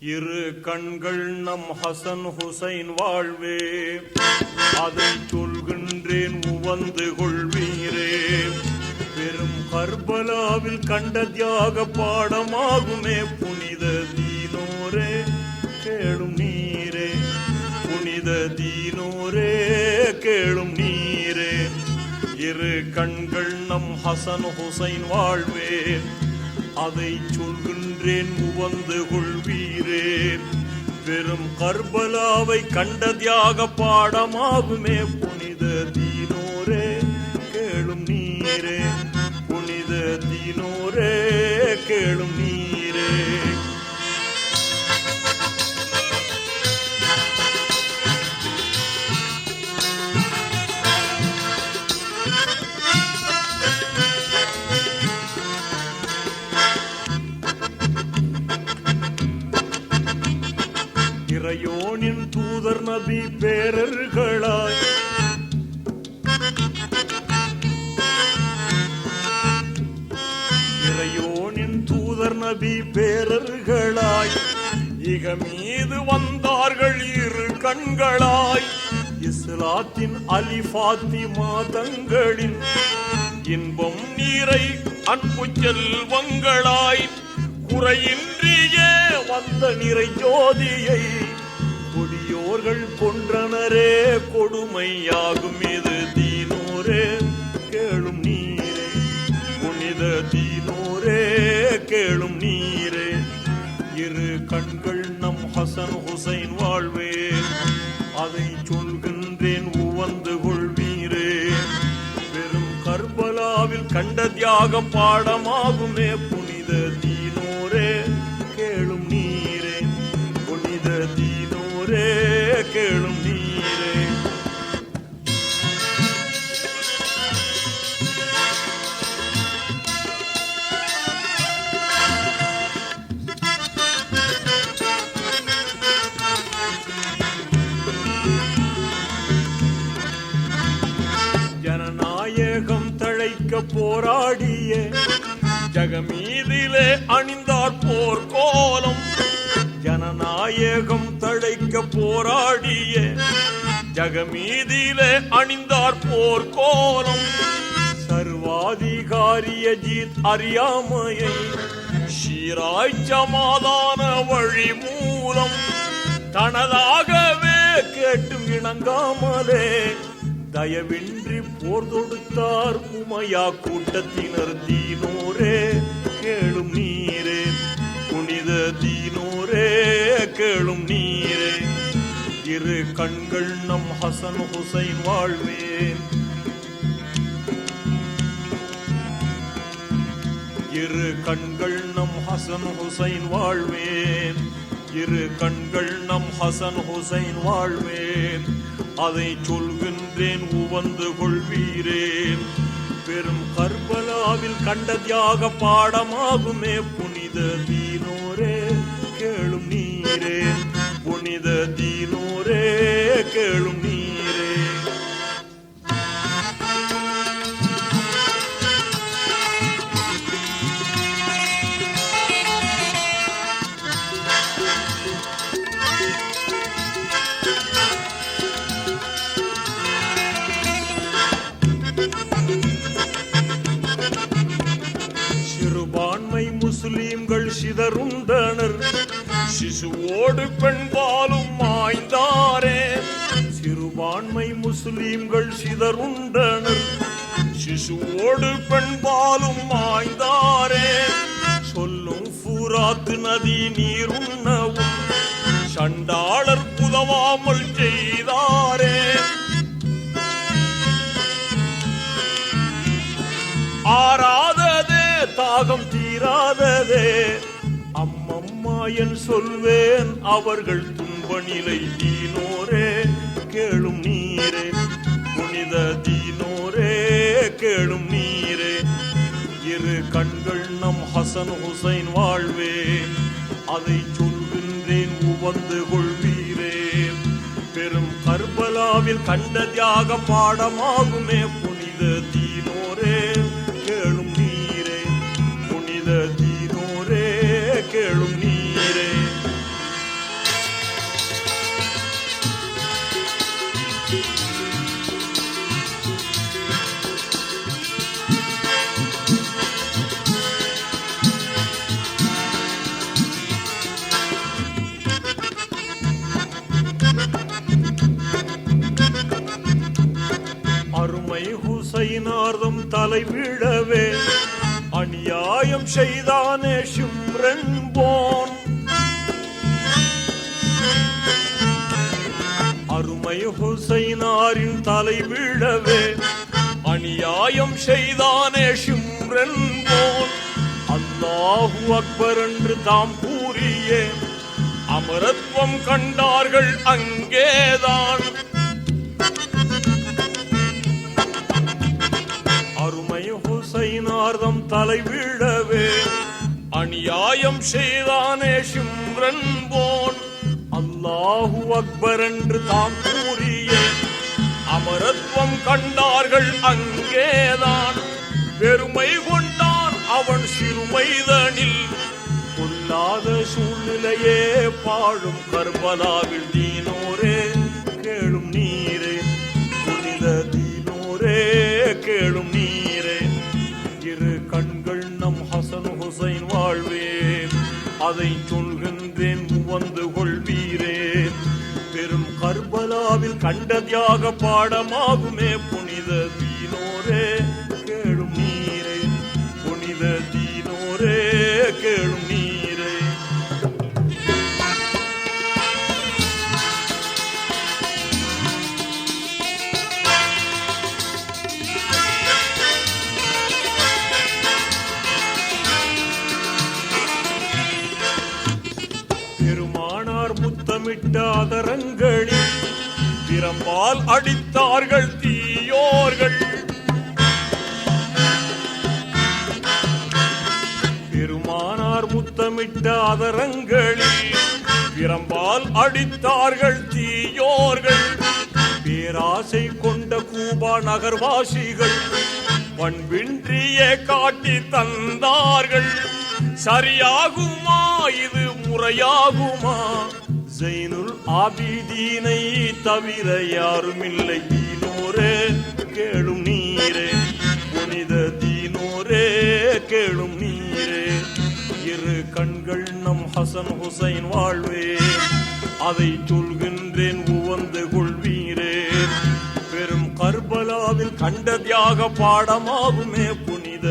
இரு கண்கள் நம் ஹசன் ஹுசைன் வாழ்வே. அதை சொல்கின்றேன் உவந்து கொள்வீரே. பெரும் கர்பலாவில் கண்ட தியாக பாடமாகுமே. புனித தீனோரே கேளும் நீரே. புனித தீனோரே கேளும் நீரே. இரு கண்கள் நம் ஹசன் ஹுசைன் வாழ்வே. அதை சொல்கின்றேன் உவந்து கொள்வீரே. வெறும் கர்பலாவை கண்ட தியாக பாடமாகுமே புனித தீனோரே கேளும் நீரே. புனித தீனோரே கேளும் இறையோனின் தூதர் நபி பேரர்களாய். இறையோனின் தூதர் நபி பேரர்களாய். இக மீது வந்தார்கள் இரு கண்களாய். இஸ்லாத்தின் அலி ஃபாத்திமா மாதங்களின் இன்பம் நீரை அன்பு செல்வங்களாய். குறையின் வந்த நிறை ஜோதியை கொடியோர்கள் கொன்றனரே கொடுமையாகும் இது தீனோரே கேளும் நீரே. புனித தீனோரே கேளும் நீரே. இரு கண்கள் நம் ஹசன் ஹுசைன் வாழ்வே அதை சொல்கின்றேன் உவந்து கொள்வீரே. பெரும் கர்பலாவில் கண்ட தியாக பாடமாகுமே கேளும் நீரே. ஜனநாயகம் தழைக்க போராடிய ஜகமீதிலே அணிந்தார் போர் கோலம். ஜனநாயகம் போராடிய. ஜகமீதியிலே அணிந்தார் போர் கோலம். சர்வாதிகாரிய ஜீத் அறியாமையை ஷீராய் சமாதான வழி மூலம். தனதாகவே கேட்டும் இணங்காமலே தயவின்றி போர் தொடுத்தார் உமையா கூட்டத்தினர் தீனோரே. கேளும் நீரே புனித தீனோரே கேளும் நீரே. இரு கண்கள் நம் ஹசன் ஹுசைன் வாழ்வேன் இரு கண்கள் நம் ஹசன் ஹுசைன் வாழ்வேன் இரு கண்கள் நம் ஹசன் ஹுசைன் வாழ்வேன் அதை சொல்கின்றேன் உவந்து கொள்வீரேன் பெரும் கர்பலாவில் கண்ட தியாக பாடமாகுமே புனித புனித தீனோரே கேளும் சிசுவோடு பெண்பாலும் மாய்ந்தாரே. சிறுபான்மை முஸ்லிம்கள் சிதறுண்டனர். சிசுவோடு பெண்பாலும் மாய்ந்தாரே. சொல்லும் பூராத்து நதி நீருண்ணவும். சண்டாளர் புதவாமல் செய்தாரே. ஆறாததே தாகம் தீராததே. அம்மம்மா என் சொல்வேன் அவர்கள் துன்ப நிலை தீனோரே கேளும் நீரே. புனித தீனோரே கேளும் நீரே. இரு கண்கள் நம் ஹசன் ஹுசைன் வாழ்வே அதை சொல்கின்றேன் உவந்து கொள்வீரே. பெரும் கர்பலாவில் கண்ட தியாக பாடமாகுமே புனித தீ ஹுசைனார்தம் தலைவிடவே அநியாயம் செய்தானே ஷிம்ரன் போன். அருமை ஹுசைனாரின் தலைவிழவே. அநியாயம் செய்தானே ஷிம்ரன் போன். அல்லாஹு அக்பர் என்று தாம் கூறியே. அமரத்வம் கண்டார்கள் அங்கேதான். தலை விழவே. அநியாயம் செய்தானே சிம்ரன் போன். அல்லாஹு அக்பர் என்று தாம் கூறிய அமரத்துவம் கண்டார்கள் அங்கேதான். பெருமை கொண்டான் அவன் சிறுமைதனில். பொல்லாத சூழ்நிலையே பாழும் கர்பலாவில் தீனோரே அதை சொல்கின்றேன் வந்து கொள்வீரேன் பெரும் கர்பலாவில் கண்ட தியாக பாடமாகுமே புனித பெருமானார் முத்தமிட்ட பிரம்பால் அடித்தார்கள் தீயோர்கள். பெருமானார் முத்தமிட்ட பிறம்பால் பிரம்பால் அடித்தார்கள் தீயோர்கள். பேராசை கொண்ட கூபா நகர்வாசிகள் பண்பின்றியே காட்டி தந்தார்கள். சரியாகுமா? இது முறையாகுமா? ஜெயினுல் ஆபிதீனை தவிர யாரும் இல்லை தீனோரே கேளும் நீரே. புனித தீனோரே கேளும் நீரே. இரு கண்கள் நம் ஹசன் ஹுசைன் வாழ்வே. அதை சொல்கின்றேன் உவந்து கொள்வீரே. பெரும் கர்பலாவில் கண்ட தியாக பாடமாகுமே. புனித